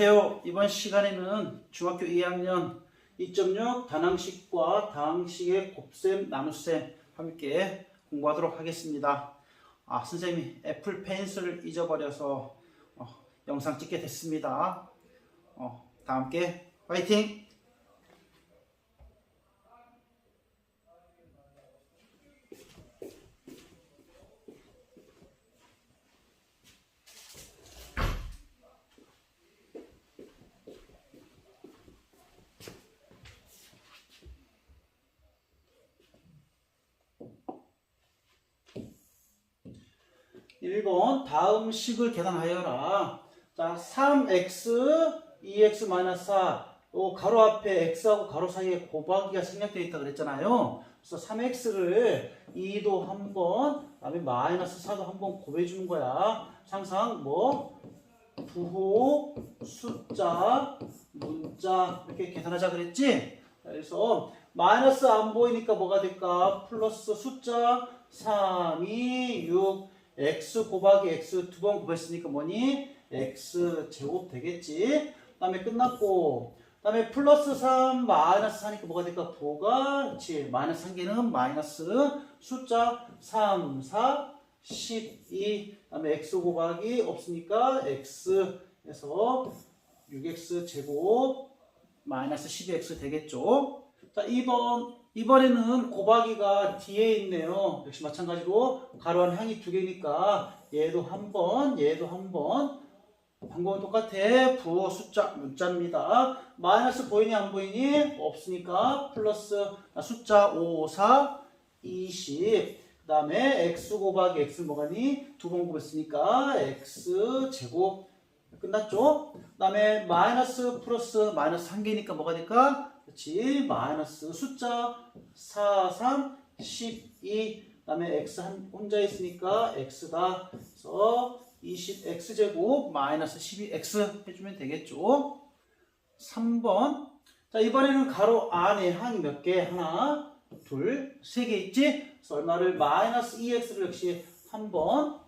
안녕하세요. 이번 시간에는 중학교 2학년 2.6 단항식과 다항식의 곱셈, 나눗셈 함께 공부하도록 하겠습니다. 아, 선생님이 애플 펜슬을 잊어버려서 어, 영상 찍게 됐습니다. 어, 다 함께 화이팅! 일번 다음 식을 계산하여라. 자, 3x 2x 마이너스 4. 요 가로 앞에 x하고 가로 사이에 곱하기가 생략되어 있다 그랬잖아요. 그래서 3x를 2도 한 번, 그다음에 마이너스 4도 한 번 곱해 주는 거야. 항상 뭐 부호, 숫자, 문자 이렇게 계산하자 그랬지? 그래서 마이너스 안 보이니까 뭐가 될까? 플러스 숫자 3, 2, 6 x 곱하기 x 두 번 곱했으니까 뭐니? x 제곱 되겠지? 그 다음에 끝났고 그 다음에 플러스 3 마이너스 4니까 뭐가 될까? 부호가 그렇지 마이너스 한 개는 마이너스 숫자 3, 4, 12 그 다음에 x 곱하기 없으니까 x에서 6x 제곱 마이너스 12x 되겠죠? 자 2번 이번에는 곱하기가 뒤에 있네요. 역시 마찬가지로 가로 한 항이 두 개니까 얘도 한 번, 얘도 한 번. 방법은 똑같아. 부호 숫자 문자입니다. 마이너스 보이니 안 보이니? 없으니까 플러스 아, 숫자 5, 4, 20. 그 다음에 x 곱하기 x 뭐가니? 두 번 곱했으니까 x 제곱 끝났죠? 그 다음에 마이너스 플러스 마이너스 한 개니까 뭐가 될까? 그렇지 마이너스 숫자 4, 3, 12 그다음에 x 한 혼자 있으니까 x다 그래서 20x 제곱 마이너스 12x 해주면 되겠죠 3번 자 이번에는 가로 안에 항이 몇 개? 하나 둘 세 개 있지? 그래서 얼마를 마이너스 2x를 역시 한 번,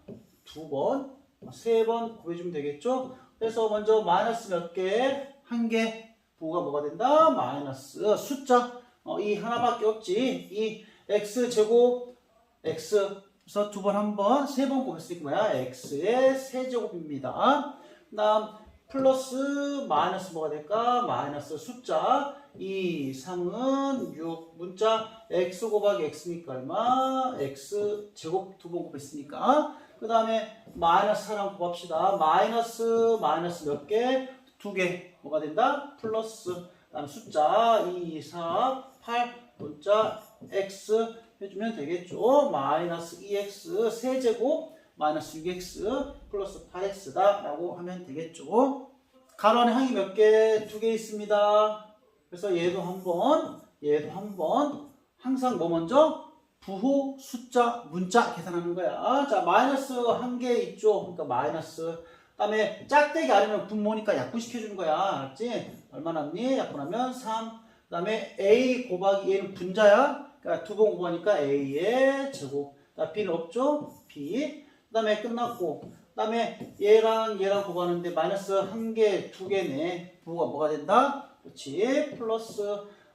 두 번, 세 번 구해주면 되겠죠? 그래서 먼저 마이너스 몇 개? 한 개. 부호가 뭐가 된다? 마이너스 숫자. 어, 이 하나밖에 없지. 이 x 제곱 x 그래서 두 번 한 번 세 번 곱했으니까 뭐야. x의 세제곱입니다. 그 다음 플러스 마이너스 뭐가 될까? 마이너스 숫자. 2 3은 6 문자 x 곱하기 x니까 얼마? x 제곱 두 번 곱했으니까. 그 다음에 마이너스 4랑 곱합시다. 마이너스 마이너스 몇 개? 두 개 뭐가 된다? 플러스 그다음 숫자 2, 4, 8 문자 x 해주면 되겠죠. 마이너스 2x 세제곱 마이너스 6x 플러스 8x다 라고 하면 되겠죠. 가로 안에 항이 몇 개? 두 개 있습니다. 그래서 얘도 한 번, 얘도 한 번. 항상 뭐 먼저? 부호, 숫자, 문자 계산하는 거야. 자, 마이너스 한 개 있죠. 그러니까 마이너스 다음에 짝대기 아니면 분모니까 약분시켜주는 거야. 알았지? 얼마 남니? 약분하면 3. 그 다음에 A 곱하기 A는 분자야. 그러니까 두 번 곱하니까 A의 제곱. 자, B는 없죠? B. 그 다음에 끝났고. 그 다음에 얘랑 얘랑 곱하는데 마이너스 한 개, 두 개네. 부호가 뭐가 된다? 그렇지. 플러스.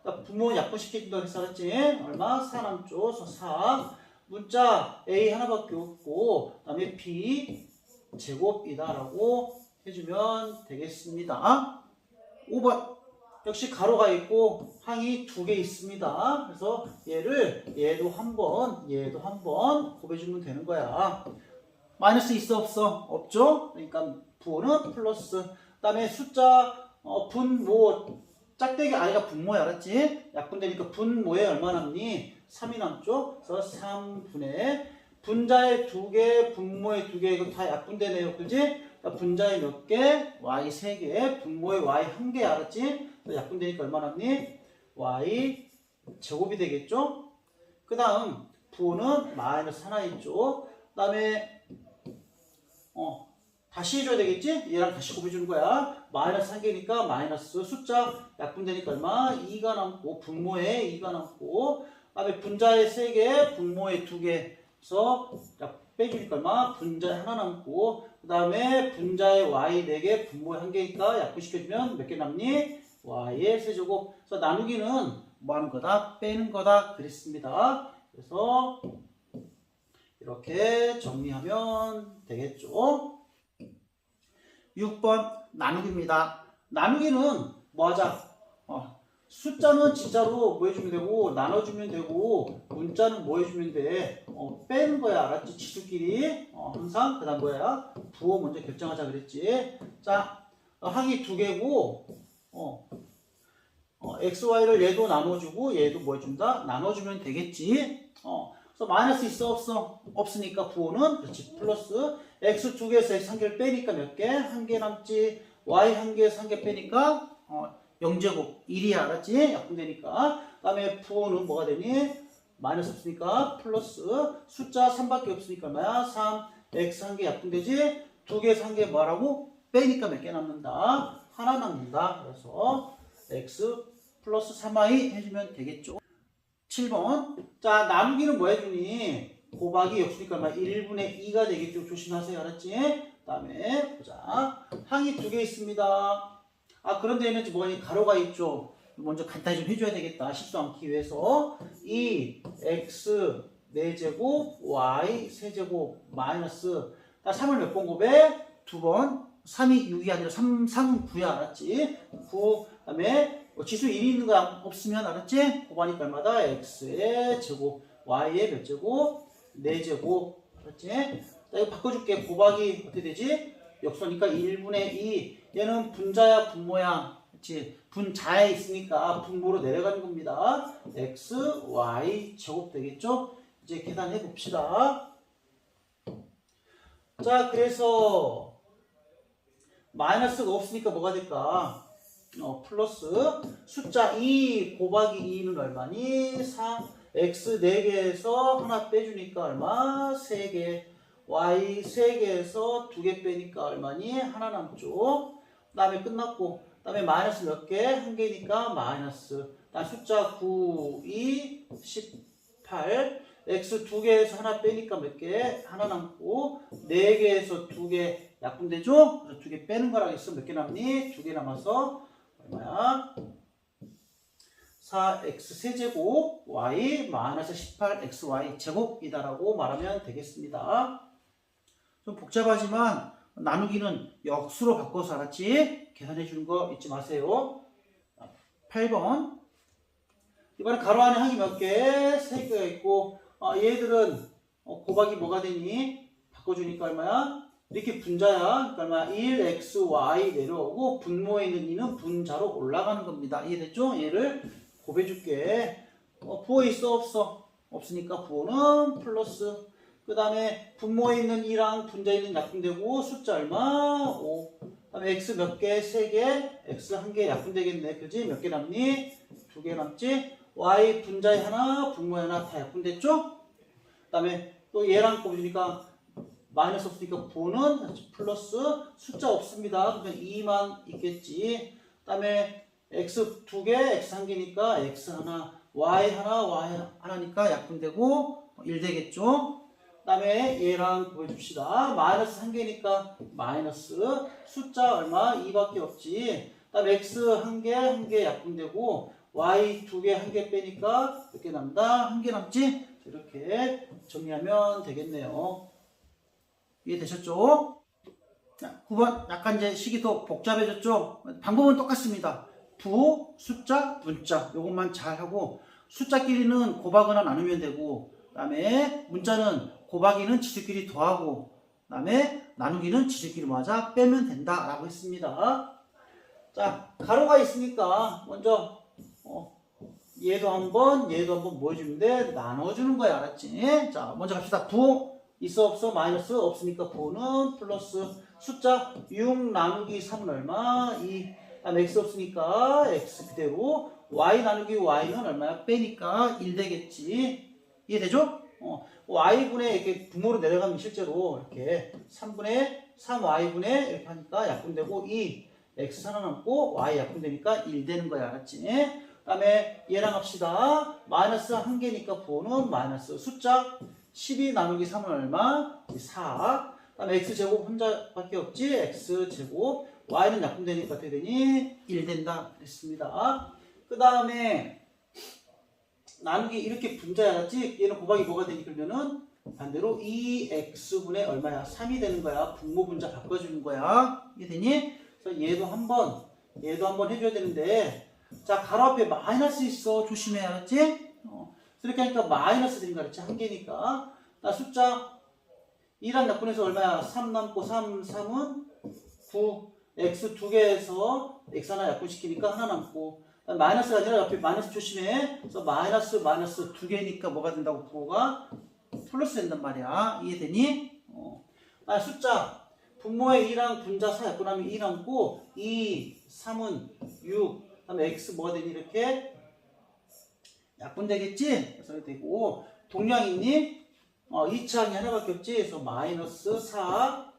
그러니까 분모 약분시켜준다고 했어. 알았지? 얼마? 4 남죠? 그래서 4. 문자 A 하나밖에 없고. 그 다음에 B. 제곱이다라고 해주면 되겠습니다. 5번 역시 가로가 있고 항이 두 개 있습니다. 그래서 얘를 얘도 한 번, 얘도 한번 곱해주면 되는 거야. 마이너스 있어 없어? 없죠? 그러니까 부호는 플러스. 그 다음에 숫자 어, 분모 짝대기 아이가 분모야 알았지? 약분되니까 분모에 얼마 남니? 3이 남죠? 그래서 3분의 분자의 두 개, 분모의 두 개, 이거 다 약분되네요. 그지? 그러니까 분자의 몇 개? y 세 개, 분모의 y 한 개, 알았지? 약분되니까 얼마 남니? y 제곱이 되겠죠? 그 다음, 부호는 마이너스 하나 있죠? 그 다음에, 어, 다시 해줘야 되겠지? 얘랑 다시 곱해주는 거야. 마이너스 한 개니까 마이너스 숫자 약분되니까 얼마? 2가 남고, 분모에 2가 남고, 그 다음에 분자의 세 개, 분모의 두 개, 그래서 빼주니까 얼마? 분자에 하나 남고 그 다음에 분자에 y 4개 분모에 한 개니까 약분시켜주면 몇 개 남니? y의 세제곱 그래서 나누기는 뭐 하는 거다? 빼는 거다 그랬습니다 그래서 이렇게 정리하면 되겠죠 6번 나누기입니다 나누기는 뭐 하자? 어, 숫자는 진짜로 뭐 해주면 되고 나눠주면 되고 문자는 뭐 해주면 돼? 어, 빼는 거야 알았지? 지수끼리 어, 항상 그 다음 뭐야? 부호 먼저 결정하자 그랬지 자 어, 항이 두 개고 어, 어, x, y를 얘도 나눠주고 얘도 뭐 해준다? 나눠주면 되겠지 어, 그래서 마이너스 있어 없어? 없으니까 부호는 그렇지 플러스 x 두 개에서 x 한 개를 빼니까 몇 개? 한 개 남지 y 한 개에서 한 개 빼니까 어, 0제곱 1이 알았지? 약분되니까 그 다음에 부호는 뭐가 되니? 마이너스 없으니까 플러스 숫자 3밖에 없으니까 얼마야? 3 x 한 개 약분되지? 두개 뭐라고? 빼니까 몇 개 남는다? 하나 남는다 그래서 x 플러스 3i 해주면 되겠죠 7번 자 나누기는 뭐 해주니? 곱하기 얼마? 1분의 2가 되겠죠 조심하세요 알았지? 그 다음에 보자 항이 두 개 있습니다 아 그런데 얘는 이 가로가 있죠. 먼저 간단히 좀 해줘야 되겠다. 실수 않기 위해서 2 x 4제곱 y 세제곱 마이너스 나 3을 몇번 곱해? 두 번. 3이 6이 아니라 3, 3 9야 알았지? 9 그다음에 뭐 지수 1이 있는 거 없으면 알았지? 곱하니까 얼마다? x의 제곱 y의 몇 제곱? 4제곱 알았지? 자 이거 바꿔줄게. 곱하기 어떻게 되지? 역수니까 1분의 2 얘는 분자야 분모야. 그치? 분자에 있으니까 분모로 내려가는 겁니다. x, y 제곱 되겠죠? 이제 계산해 봅시다. 자 그래서 마이너스가 없으니까 뭐가 될까? 어, 플러스 숫자 2 곱하기 2는 얼마니? 4 x 4개에서 하나 빼주니까 얼마? 3개. y 3개에서 2개 빼니까 얼마니? 하나 남죠. 그 다음에 끝났고 그 다음에 마이너스 몇 개? 한 개니까 마이너스 다음 숫자 9, 2, 18 x 두 개에서 하나 빼니까 몇 개? 하나 남고 네 개에서 두 개 약분되죠? 그래서 두 개 빼는 거라 했어 몇개 남니? 두 개 남아서 얼마야? 4x 세제곱 y 마이너스 18xy 제곱이다라고 말하면 되겠습니다. 좀 복잡하지만 나누기는 역수로 바꿔서 알았지? 계산해 주는 거 잊지 마세요. 8번. 이번에 가로 안에 항이 몇 개? 3개가 있고, 아, 얘들은 어, 곱하기 뭐가 되니? 바꿔주니까 얼마야? 이렇게 분자야. 그러니까 얼마? 1x, y 내려오고, 분모에 있는 2는 분자로 올라가는 겁니다. 이해됐죠? 얘를 곱해줄게. 어, 부호 있어? 없어? 없으니까 부호는 플러스. 그 다음에 분모에 있는 2랑 분자에 있는 약분되고 숫자 얼마? 5. 그 다음에 x 몇 개? 3개. x 한 개 약분되겠네. 그지? 몇 개 남니? 두 개 남지? y 분자에 하나, 분모에 하나 다 약분됐죠? 그 다음에 또 얘랑 곱해주니까 마이너스 없으니까 부호는 플러스 숫자 없습니다. 그러면 2만 있겠지. 그 다음에 x 두 개, x 한 개니까 x 하나, y 하나, y 하나니까 약분되고 1 되겠죠? 그 다음에 얘랑 보여줍시다. 마이너스 한 개니까 마이너스 숫자 얼마? 2밖에 없지. 그 다음에 x 한 개, 한 개 약분되고 y 두 개, 한 개 빼니까 몇 개 남다? 한 개 남지? 이렇게 정리하면 되겠네요. 이해되셨죠? 자, 9번 약간 이제 식이 더 복잡해졌죠? 방법은 똑같습니다. 부, 숫자, 문자 요것만 잘 하고 숫자끼리는 곱하거나 나누면 되고 그 다음에 문자는 곱하기는 지수끼리 더하고 그다음에 나누기는 지수끼리 맞아 빼면 된다 라고 했습니다. 자 가로가 있으니까 먼저 어, 얘도 한번 얘도 한번 돼? 나눠주는 거야 알았지? 자 먼저 갑시다. 부 있어 없어 마이너스 없으니까 부는 플러스 숫자 6 나누기 3은 얼마? 2 다음 x 없으니까 x 그대로 y 나누기 y는 얼마야? 빼니까 1 되겠지. 이해되죠? 어, y분의 이렇게 분모로 내려가면 실제로 이렇게 3분의 3y분의 이렇게 하니까 약분되고 2 x 하나 남고 y 약분되니까 1 되는 거야. 알았지? 그 다음에 얘랑 합시다. 마이너스 한 개니까 부호는 마이너스 숫자 12 나누기 3은 얼마? 4. 그 다음에 x제곱 혼자밖에 없지? x제곱 y는 약분되니까 어떻게 되니? 1 된다 그랬습니다. 그 다음에 나누기 이렇게 분자야 알았지? 얘는 곱하기 뭐가 되니 그러면은 반대로 2x분의 얼마야? 3이 되는 거야. 분모 분자 바꿔주는 거야. 이게 되니? 그래서 얘도 한번 얘도 한번 해줘야 되는데 자 가로 앞에 마이너스 있어. 조심해 알았지? 어. 이렇게 하니까 마이너스 되는 거 알았지? 한 개니까 나 숫자 2랑 약분해서 얼마야? 3 남고 3, 3은 9 x 두 개에서 x 하나 약분시키니까 하나 남고 마이너스가 아니라 옆에 마이너스 조심해. 그래서 마이너스 마이너스 두 개니까 뭐가 된다고 부호가 플러스 된단 말이야. 이해되니? 어. 아, 숫자 분모의 2랑 분자 사 약분하면 2 남고 2, 3은 6. 그 다음에 x 뭐가 되니 이렇게 약분되겠지? 그래서 되고 동량 있니? 어, 2차 항이 하나밖에 없지? 그래서 마이너스 4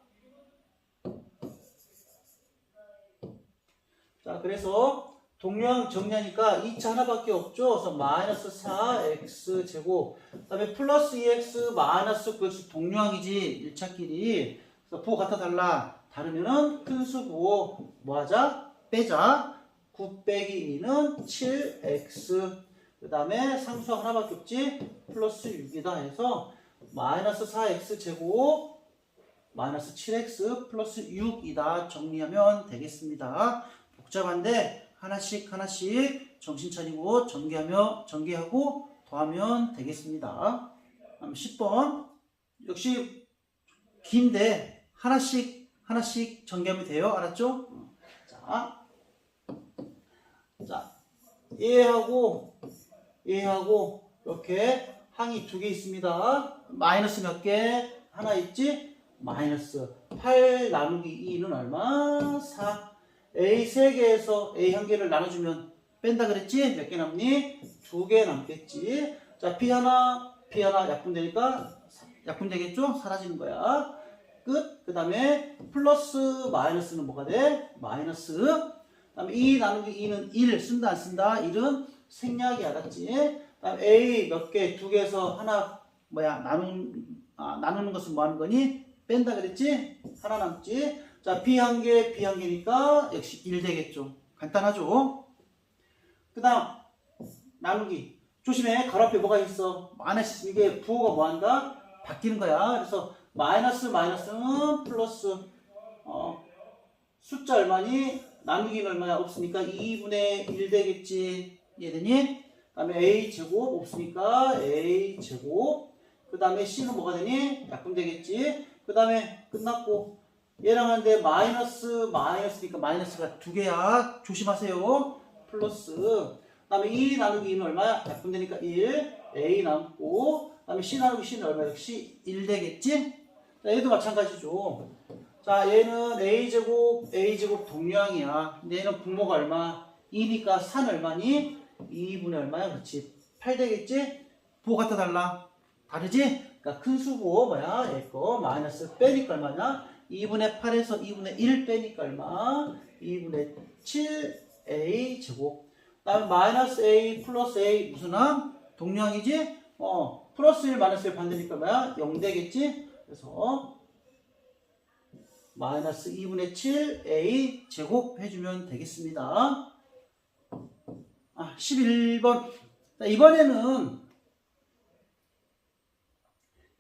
자, 그래서 동량 정리하니까 2차 하나밖에 없죠. 그래서 마이너스 4x 제곱. 그다음에 플러스 2x 마이너스 9x 동량이지 1차끼리. 그래서 부호 같아 달라. 다르면은 큰수 부호 뭐 하자? 빼자. 9 빼기 2는 7x. 그 다음에 상수 하나밖에 없지. 플러스 6이다 해서 마이너스 4x 제곱 마이너스 7x 플러스 6이다 정리하면 되겠습니다. 복잡한데 하나씩 하나씩 정신 차리고 전개하며 전개하고 더하면 되겠습니다. 다음 10번 역시 긴데 하나씩 하나씩 전개하면 돼요. 알았죠? 자, 자 얘하고 얘하고 이렇게 항이 두 개 있습니다. 마이너스 몇 개? 하나 있지? 마이너스 8 나누기 2는 얼마? 4 A 세 개에서 A 한 개를 나눠주면 뺀다 그랬지? 몇 개 남니? 두 개 남겠지. 자, B 하나, B 하나 약분 되니까 약분 되겠죠? 사라지는 거야. 끝. 그 다음에 플러스 마이너스는 뭐가 돼? 마이너스. 그 다음에 2 나누기 2는 1 쓴다 안 쓴다? 1은 생략이 알았지? 그 다음 A 몇 개, 두 개에서 하나 뭐야 나누는, 아, 나누는 것은 뭐 하는 거니? 뺀다 그랬지? 하나 남지? 자, B 한 개, B 한 개니까 역시 1 되겠죠. 간단하죠? 그 다음, 나누기. 조심해. 가로 앞에 뭐가 있어? 마이너스. 이게 부호가 뭐 한다? 바뀌는 거야. 그래서 마이너스 마이너스는 플러스. 어, 숫자 얼마니? 나누기는 얼마야? 없으니까 2분의 1 되겠지. 이해되니? 그 다음에 A 제곱 없으니까 A 제곱. 그 다음에 C는 뭐가 되니? 약분 되겠지. 그 다음에 끝났고. 얘랑 하는데 마이너스 마이너스니까 마이너스가 두 개야. 조심하세요. 플러스. 그 다음에 2 나누기 2는 얼마야? 약분 되니까 1. A 남고. 그 다음에 C 나누기 C는 얼마? 역시 1 되겠지? 자, 얘도 마찬가지죠. 자, 얘는 A제곱, A제곱 동량이야. 근데 얘는 분모가 얼마? 2니까 3 얼마니? 2분의 얼마야? 그렇지. 8 되겠지? 부호 같아 달라. 다르지? 그러니까 큰 수부호 뭐야? 얘거 마이너스 빼니까 얼마냐? 2분의 8에서 2분의 1 빼니까 얼마? 2분의 7a 제곱. 다음에 마이너스 a 플러스 a 무슨 함? 동량이지? 어 플러스 1 마이너스 1 반대니까 뭐야? 0 되겠지? 그래서 마이너스 2분의 7a 제곱 해주면 되겠습니다. 아 11번. 이번에는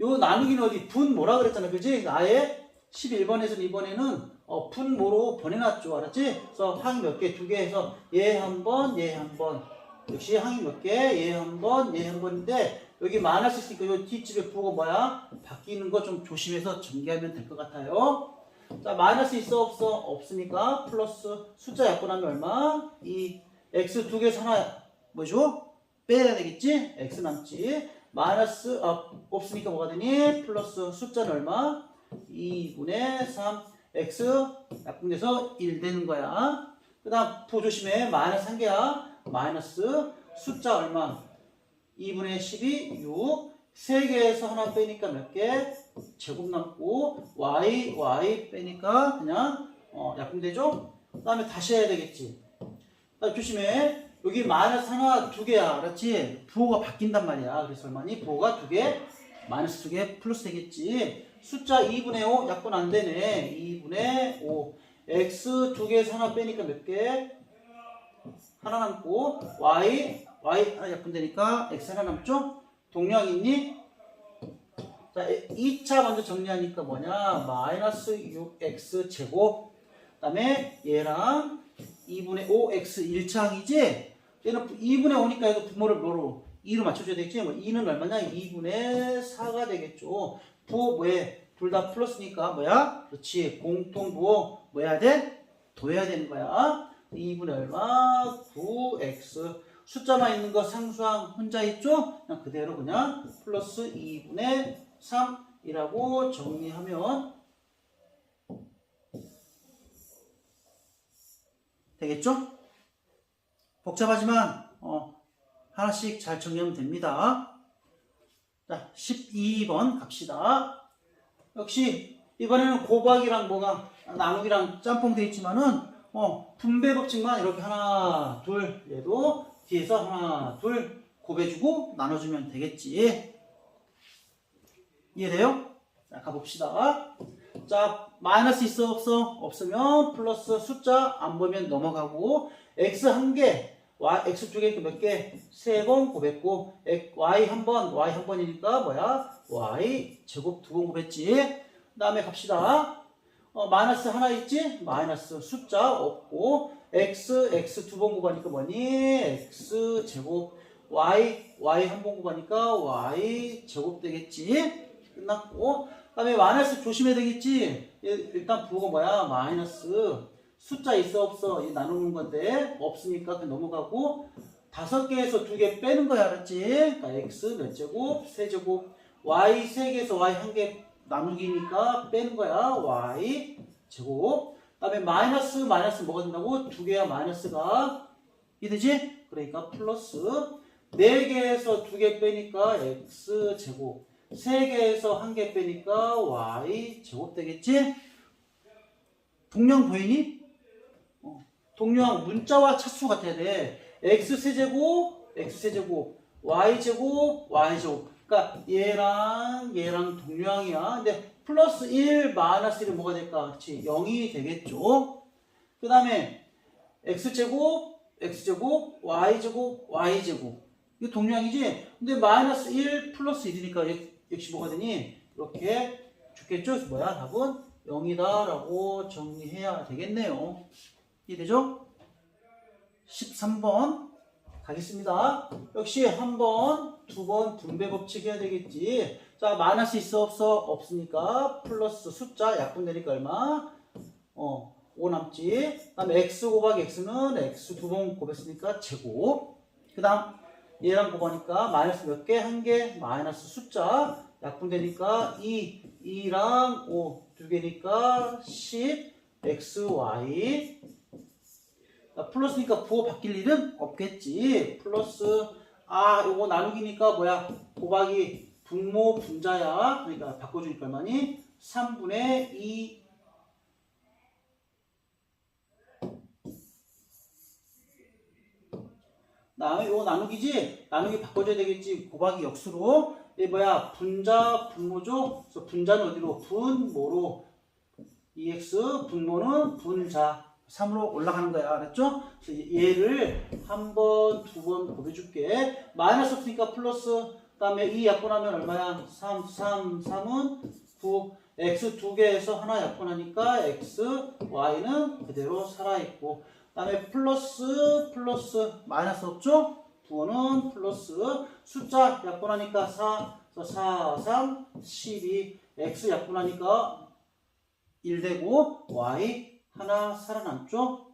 요 나누기는 어디 분 뭐라 그랬잖아 그지? 아예 11번에서 이번에는 어, 분모로 보내놨죠 알았지? 그래서 항이 몇 개? 두 개 해서 얘 한 번, 얘 한 번. 역시 항이 몇 개? 얘 한 번, 얘 한 번인데 여기 마이너스 있으니까 요 뒷집에 부호가 뭐야? 바뀌는 거 좀 조심해서 전개하면 될 것 같아요. 자 마이너스 있어 없어? 없으니까 플러스 숫자 약분하면 얼마? 이 x 두 개에서 하나 뭐죠? 빼야 되겠지? x 남지. 마이너스 어, 없으니까 뭐가 되니? 플러스 숫자는 얼마? 2분의 3 x 약분돼서 1 되는 거야. 그 다음 부 조심해. 마이너스 한 개야. 마이너스 숫자 얼마? 2분의 12 6 3개에서 하나 빼니까 몇 개? 제곱 남고 y y 빼니까 그냥 어, 약분되죠? 그 다음에 다시 해야 되겠지. 그 조심해. 여기 마이너스 하나 두 개야. 알았지? 부호가 바뀐단 말이야. 그래서 얼마니? 부호가 두 개? 마이너스 두 개 플러스 되겠지. 숫자 2분의 5 약분 안 되네. 2분의 5. x 두 개에서 하나 빼니까 몇 개? 하나 남고 y y 하나 약분 되니까 x 하나 남죠? 동량 있니? 자, 2차 먼저 정리하니까 뭐냐? 마이너스 6x 제곱. 그 다음에 얘랑 2분의 5x 1차항이지? 얘는 2분의 5니까 이거 부모를 뭐로? 2로 맞춰줘야 되겠지? 뭐 2는 얼마냐? 2분의 4가 되겠죠. 부호 뭐해? 둘 다 플러스니까 뭐야? 그렇지. 공통 부호 뭐 해야 돼? 더해야 되는 거야. 2분의 얼마? 9x. 숫자만 있는 거 상수항 혼자 있죠? 그냥 그대로 그냥 플러스 2분의 3이라고 정리하면 되겠죠? 복잡하지만 어, 하나씩 잘 정리하면 됩니다. 자, 12번 갑시다. 역시 이번에는 곱하기랑 뭐가 나누기랑 짬뽕 돼 있지만은 어, 분배 법칙만 이렇게 하나, 둘 얘도 뒤에서 하나, 둘 곱해주고 나눠주면 되겠지. 이해돼요? 자, 가봅시다. 자, 마이너스 있어, 없어? 없으면 플러스 숫자 안 보면 넘어가고, x 한 개, y, x 두 개, 몇 개? 세 번 곱했고, y 한 번, y 한 번이니까 뭐야? y 제곱 두 번 곱했지. 그 다음에 갑시다. 어, 마이너스 하나 있지? 마이너스 숫자 없고, x, x 두 번 곱하니까 뭐니? x 제곱, y, y 한 번 곱하니까 y 제곱 되겠지? 끝났고 그 다음에 마이너스 조심해야 되겠지 얘 일단 부호가 뭐야 마이너스 숫자 있어 없어 이 나누는 건데 없으니까 넘어가고 다섯 개에서 두 개 빼는 거야 알았지? 그러니까 x 몇 제곱? 세 제곱. y 세 개에서 y 한 개 나누기니까 빼는 거야 y 제곱. 그다음에 마이너스 마이너스 뭐가 된다고? 두 개야 마이너스가. 이 되지? 그러니까 플러스 네 개에서 두개 빼니까 x 제곱. 3개에서 한개 빼니까 y 제곱 되겠지? 동량 보이니? 어, 동량 문자와 차수 같아야 돼. x 세제곱, x 세제곱, y 제곱, y 제곱. 그러니까 얘랑 얘랑 동량이야. 근데 플러스 1, 마이너스 1은 뭐가 될까? 그렇지? 0이 되겠죠? 그 다음에 x제곱, x제곱, y제곱, y제곱. 이거 동량이지? 근데 마이너스 1 플러스 1이니까 역시 뭐가 되니? 이렇게 죽겠죠? 뭐야? 답은 0이다 라고 정리해야 되겠네요. 이해되죠? 13번 가겠습니다. 역시 한 번, 두 번 분배 법칙 해야 되겠지. 자, 마이너스 있어 없어? 없으니까 플러스 숫자 약분 되니까 얼마? 어, 5 남지. 그 다음에 x 곱하기 x는 x 두 번 곱했으니까 제곱. 그 다음 얘랑 곱하니까 마이너스 몇 개? 한 개? 마이너스 숫자 약분 되니까 2, 2랑 5 두 개니까 10, x, y 아, 플러스니까 부호 바뀔 일은 없겠지 플러스 아 요거 나누기니까 뭐야 곱하기 분모 분자야 그러니까 바꿔주니까 얼마니? 3분의 2 다음에 이거 나누기지? 나누기 바꿔줘야 되겠지. 곱하기 역수로. 이 뭐야? 분자, 분모죠? 그래서 분자는 어디로? 분모로. EX, 분모는 분자. 3으로 올라가는 거야. 알았죠? 그래서 얘를 한 번, 두 번 곱해줄게. 마이너스 없으니까 플러스. 그 다음에 2 약분하면 얼마야? 3, 3, 3은 9. X 두 개에서 하나 약분하니까 X, Y는 그대로 살아있고. 다음에 플러스 플러스 마이너스 없죠? 부호는 플러스 숫자 약분하니까 4 4, 3, 12 x 약분하니까 1 되고 y 하나 살아남죠?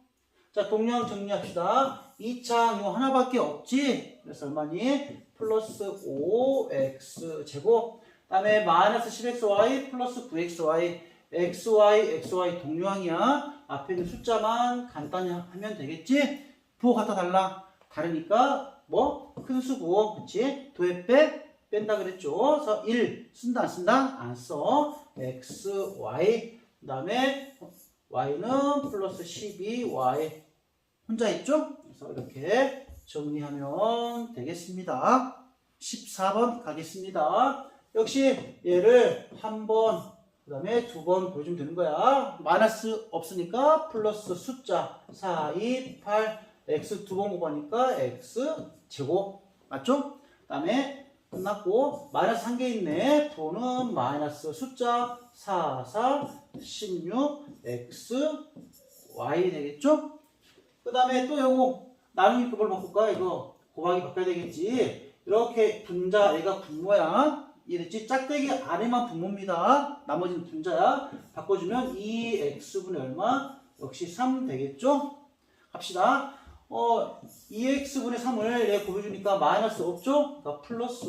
자 동량 정리합시다 2차 요 하나밖에 없지? 그래서 얼마니? 플러스 5x 제곱 다음에 마이너스 10xy 플러스 9xy xy xy 동량이야 앞에 있는 숫자만 간단히 하면 되겠지? 부호 갖다 달라. 다르니까 뭐? 큰 수 부호. 그치? 도에 빼? 뺀다 그랬죠? 그래서 1 쓴다 안 쓴다? 안 써. x, y 그 다음에 y는 플러스 12, y 혼자 있죠? 그래서 이렇게 정리하면 되겠습니다. 14번 가겠습니다. 역시 얘를 한 번, 그 다음에 두 번 보여주면 되는 거야. 마이너스 없으니까 플러스 숫자 4, 2, 8, x 두 번 곱하니까 x 제곱. 맞죠? 그 다음에 끝났고, 마이너스 한 개 있네. 도는 마이너스 숫자 4, 4, 16, x, y 되겠죠? 그 다음에 또 요거 나누기 급을 바꿀까? 이거 곱하기 바꿔야 되겠지. 이렇게 분자, 얘가 분모야. 이랬지? 짝대기 안에만 분모입니다. 나머지는 분자야. 바꿔주면 2x분의 얼마? 역시 3 되겠죠? 갑시다. 어, 2x분의 3을 얘 곱해주니까 마이너스 없죠? 그러니까 플러스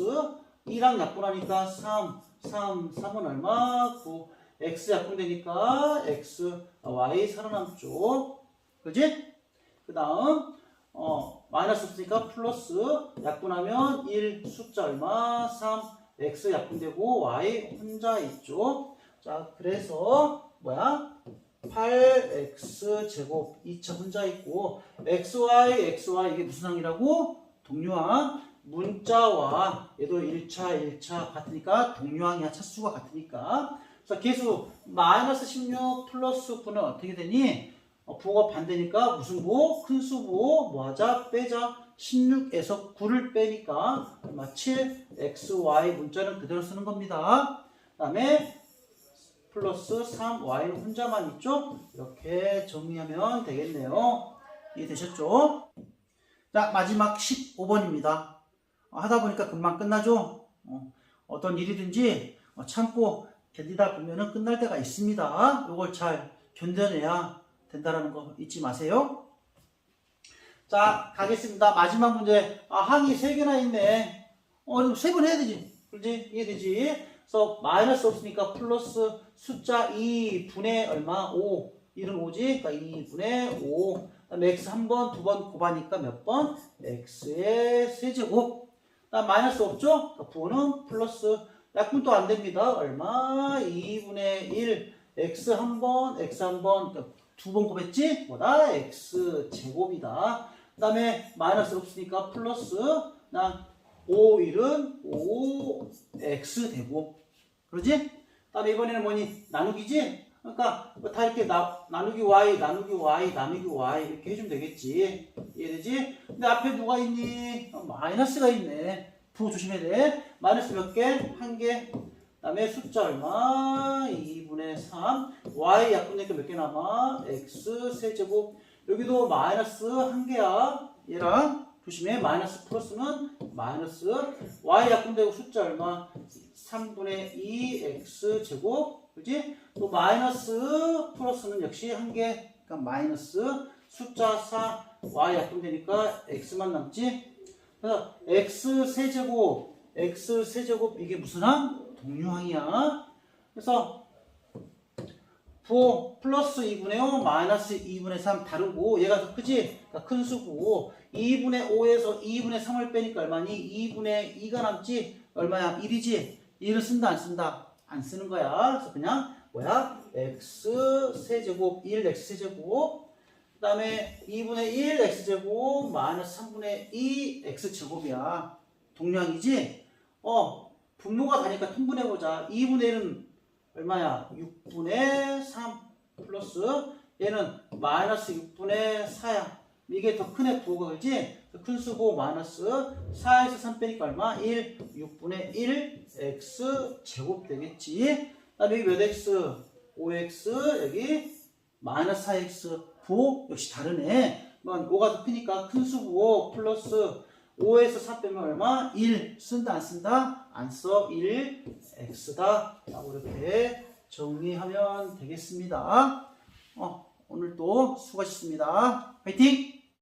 2랑 약분하니까 3, 3, 3은 얼마? 9. X 약분되니까 x, y 살아남죠. 그지? 그 다음, 어, 마이너스 없으니까 플러스 약분하면 1 숫자 얼마? 3 x 약분되고 y 혼자 있죠. 자, 그래서 뭐야? 8x 제곱 2차 혼자 있고 xy xy 이게 무슨 항이라고? 동류항 문자와 얘도 1차 1차 같으니까 동류항이야 차수가 같으니까 자 계수 마이너스 16 플러스 9는 어떻게 되니? 어, 부호가 반대니까 무슨 부호? 큰 수 부호 뭐 하자? 빼자 16에서 9를 빼니까 얼마 7 x, y 문자는 그대로 쓰는 겁니다 그 다음에 플러스 3y는 혼자만 있죠? 이렇게 정리하면 되겠네요 이해되셨죠? 자 마지막 15번입니다 하다 보니까 금방 끝나죠? 어, 떤 일이든지 어, 참고 견디다 보면은 끝날 때가 있습니다 이걸 잘 견뎌내야 된다라는 거 잊지 마세요. 자, 가겠습니다. 마지막 문제. 아, 항이 세 개나 있네. 어, 세번 해야 되지. 그지? 이해 되지? 그래서 마이너스 없으니까 플러스 숫자 2 분의 얼마? 5. 1은 5지? 그러니까 2 분의 5. 그다음에 x 한 번, 두 번 곱하니까 몇 번? x의 세제곱. 그다음 마이너스 없죠? 그러니까 부호는 플러스. 약분 또안 됩니다. 얼마? 2분의 1. x 한 번, x 한 번. 그러니까 두번 곱했지? 뭐다? x 제곱이다. 그 다음에 마이너스 없으니까 플러스 나 5, 1은 5x 되고 그러지? 그 다음에 이번에는 뭐니? 나누기지? 그러니까 뭐다 이렇게 나, 나누기 y, 나누기 y, 나누기 y 이렇게 해주면 되겠지 이해되지? 근데 앞에 누가 있니? 어, 마이너스가 있네 부호 조심해야 돼 마이너스 몇 개? 한 개. 그 다음에 숫자 얼마? 2분의 3 y 약분되니까 몇 개 남아? x 세제곱 여기도 마이너스 한 개야 얘랑 조심해 마이너스 플러스는 마이너스 y 약분되고 숫자 얼마? 3분의 2 x 제곱 그지? 또 마이너스 플러스는 역시 한 개 그러니까 마이너스 숫자 4 y 약분되니까 x만 남지 그래서 x 세제곱 x 세제곱 이게 무슨 항? 동류항이야 그래서 부호 플러스 2분의 5 마이너스 2분의 3 다르고 얘가 더 크지? 그러니까 큰 수고 2분의 5에서 2분의 3을 빼니까 얼마니? 2분의 2가 남지? 얼마야? 1이지? 1을 쓴다 안 쓴다? 안 쓰는 거야 그래서 그냥 뭐야? x 세제곱 1 x 세제곱 그 다음에 2분의 1 x제곱 마이너스 3분의 2 x제곱이야 동량이지? 어 분모가 가니까 통분해보자 2분의 1은 얼마야? 6분의 3 플러스 얘는 마이너스 6분의 4야 이게 더 큰애 부호가 그지? 큰 수고 마이너스 4에서 3 빼니까 얼마? 1 6분의 1 x 제곱 되겠지 그 다음에 몇 x? 5x 여기 마이너스 4x 부호 역시 다르네. 뭐 5가 더 크니까 큰 수고 플러스 5에서 4 빼면 얼마? 1 쓴다 안 쓴다? 안 써. 1 x다. 라고 이렇게 정리하면 되겠습니다. 어, 오늘도 수고하셨습니다. 화이팅!